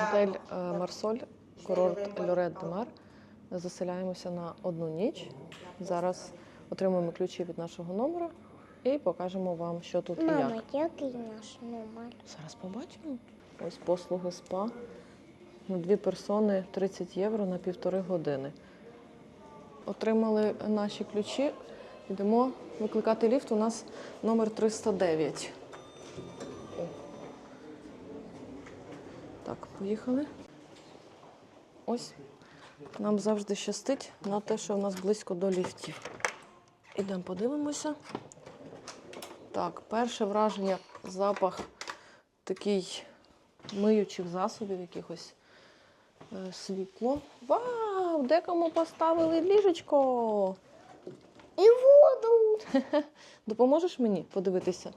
Готель е, Марсоль, курорт Льорет де Мар. Заселяємося на одну ніч. Зараз отримуємо ключі від нашого номера і покажемо вам, що тут і як. Мама, який наш номер? Зараз побачимо. Ось послуги спа. На дві персони 30 євро на півтори години. Отримали наші ключі. Йдемо викликати ліфт. У нас номер 309. Так, поїхали. Ось нам завжди щастить на те, що у нас близько до ліфтів. Ідемо подивимося. Так, перше враження, запах такий миючих засобів, якихось е, світло. Вау! Декому поставили ліжечко. І воду. Допоможеш мені подивитися,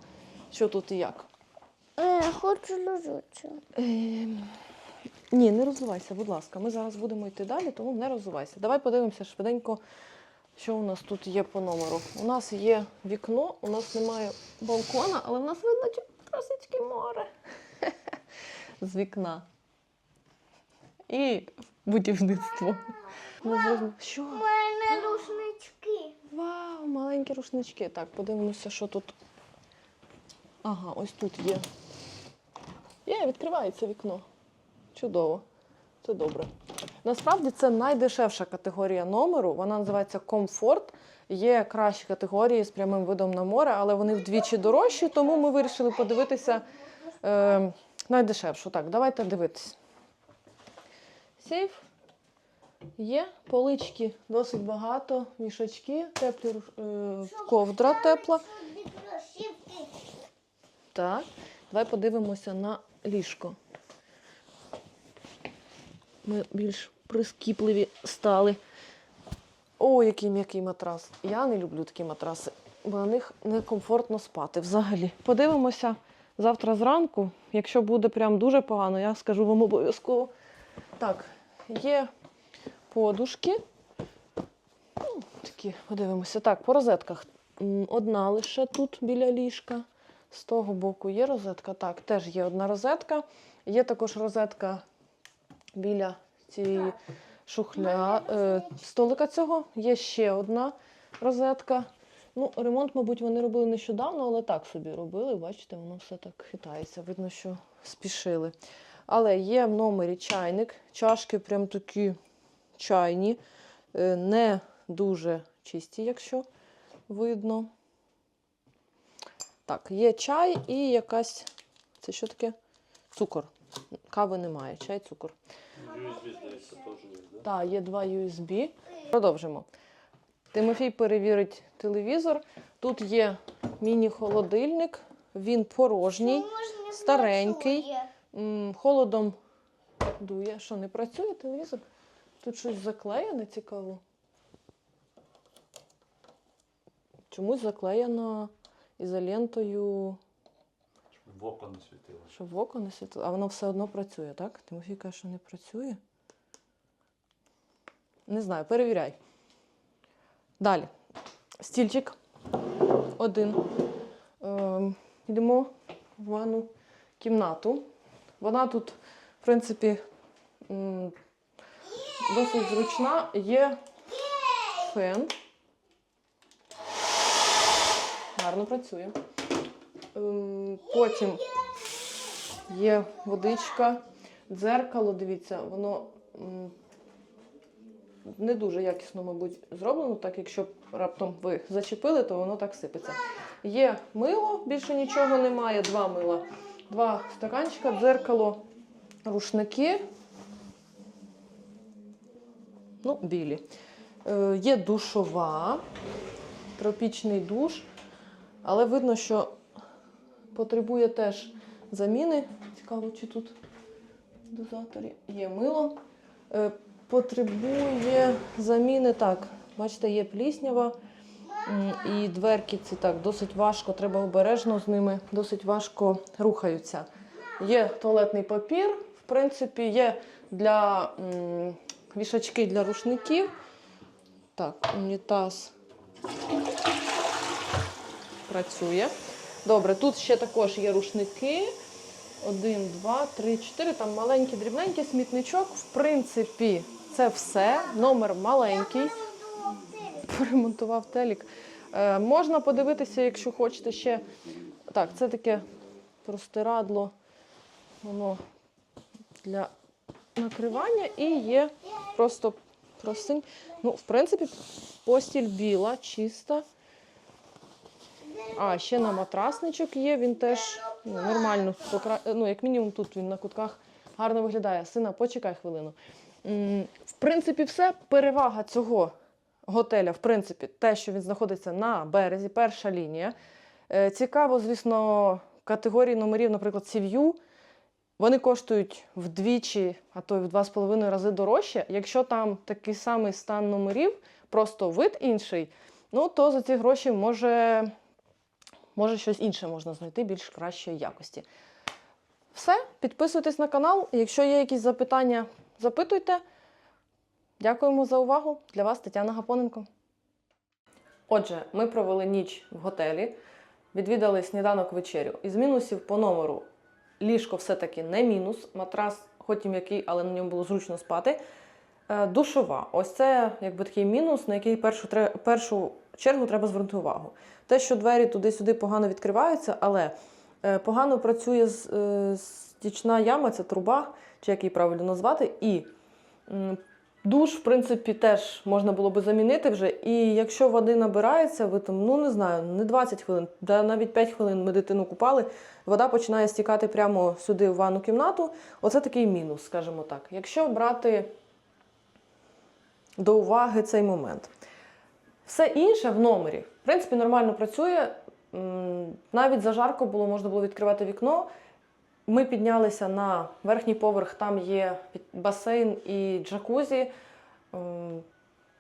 що тут і як? Е, хочу лежучу. Ем, Ні, не розвивайся, будь ласка. Ми зараз будемо йти далі, тому не розвивайся. Давай подивимося швиденько, що у нас тут є по номеру. У нас є вікно, у нас немає балкона, але в нас видно Тросицьке море з вікна. І будівництво. Що? У мене рушнички. Вау, маленькі рушнички. Так, подивимося, що тут. Ага, ось тут є. Є, відкривається вікно. Чудово. Це добре. Насправді це найдешевша категорія номеру. Вона називається комфорт. Є кращі категорії з прямим видом на море, але вони вдвічі дорожчі, тому ми вирішили подивитися е, найдешевшу. Так, давайте дивитись. Сейф. Є полички досить багато, мішочки, теплі е, ковдра тепла. Так, давай подивимося на ліжко. Ми більш прискіпливі стали. О, який м'який матрас. Я не люблю такі матраси, бо на них некомфортно спати взагалі. Подивимося завтра зранку. Якщо буде прям дуже погано, я скажу вам обов'язково. Так, є подушки. Ну, такі, подивимося. Так, по розетках. Одна лише тут біля ліжка. З того боку є розетка. Так, теж є одна розетка. Є також розетка біля цієї шухля е, столика цього. Є ще одна розетка. Ну, ремонт, мабуть, вони робили нещодавно, але так собі робили. Бачите, воно все так хитається. Видно, що спішили. Але є в номері чайник, чашки прям такі чайні, е, не дуже чисті, якщо видно. Так, є чай і якась. Це що таке? Цукор. Кави немає, чай, цукор. USB, здається, теж є, да? Так, є два USB. Продовжимо. Тимофій перевірить телевізор. Тут є міні-холодильник, він порожній, старенький. М, холодом дує. Що, не працює телевізор? Тут щось заклеєне цікаво. Чомусь заклеєно ізолентою, Щоб В око не світило. щоб в око не світло. А воно все одно працює, так? Тимофій каже, що не працює. Не знаю, перевіряй. Далі. Стільчик. Один. Ем, йдемо в ванну кімнату. Вона тут, в принципі, досить зручна. Є фен. Гарно працює. Ем, Потім є водичка, дзеркало, дивіться, воно не дуже якісно, мабуть, зроблено, так якщо раптом ви зачепили, то воно так сипеться. Є мило, більше нічого немає, два мила, два стаканчика, дзеркало, рушники. Ну, білі. Е, є душова, тропічний душ, але видно, що потребує теж заміни. Цікаво, чи тут в дозаторі є мило. Е, потребує заміни так. Бачите, є пліснява. І дверки ці так досить важко, треба обережно з ними, досить важко рухаються. Є туалетний папір, в принципі, є для м, вішачки для рушників. Так, унітаз працює. Добре, тут ще також є рушники. Один, два, три, чотири. Там маленький, дрібненький смітничок. В принципі, це все. Номер маленький. Поремонтував телік. Е, можна подивитися, якщо хочете ще. Так, це таке простирадло. Воно для накривання і є просто простинь. Ну, в принципі, постіль біла, чиста. А, ще на матрасничок є, він теж ну, нормально, ну, як мінімум тут він на кутках гарно виглядає. Сина, почекай хвилину. В принципі, все. Перевага цього готеля, в принципі, те, що він знаходиться на березі, перша лінія. Е, Цікаво, звісно, категорії номерів, наприклад, Сів'ю. Вони коштують вдвічі, а то й в два з половиною рази дорожче. Якщо там такий самий стан номерів, просто вид інший, ну то за ці гроші може, може щось інше можна знайти більш кращої якості. Все, підписуйтесь на канал. Якщо є якісь запитання, запитуйте. Дякуємо за увагу. Для вас Тетяна Гапоненко. Отже, ми провели ніч в готелі, відвідали сніданок вечерю. Із мінусів по номеру ліжко все-таки не мінус, матрас, хоч і м'який, але на ньому було зручно спати. Е, Душова. Ось це якби такий мінус, на який першу, першу чергу треба звернути увагу. Те, що двері туди-сюди погано відкриваються, але е, погано працює е, стічна яма, це труба, чи як її правильно назвати, і душ, в принципі, теж можна було би замінити вже. І якщо води набирається, ви там, ну не знаю, не 20 хвилин, да навіть 5 хвилин ми дитину купали, вода починає стікати прямо сюди в ванну кімнату. Оце такий мінус, скажімо так. Якщо брати до уваги цей момент. Все інше в номері, в принципі, нормально працює. Навіть зажарко було, можна було відкривати вікно. Ми піднялися на верхній поверх, там є басейн і джакузі.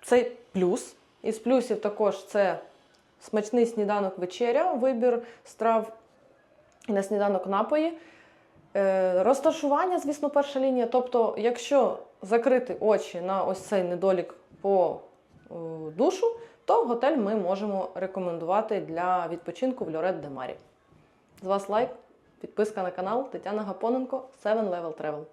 Це плюс. Із плюсів також це смачний сніданок вечеря, вибір страв на сніданок напої. Е, Розташування, звісно, перша лінія. Тобто, якщо закрити очі на ось цей недолік по е, душу, то готель ми можемо рекомендувати для відпочинку в Льорет де Марі. З вас лайк, підписка на канал Тетяна Гапоненко, 7 Level Travel.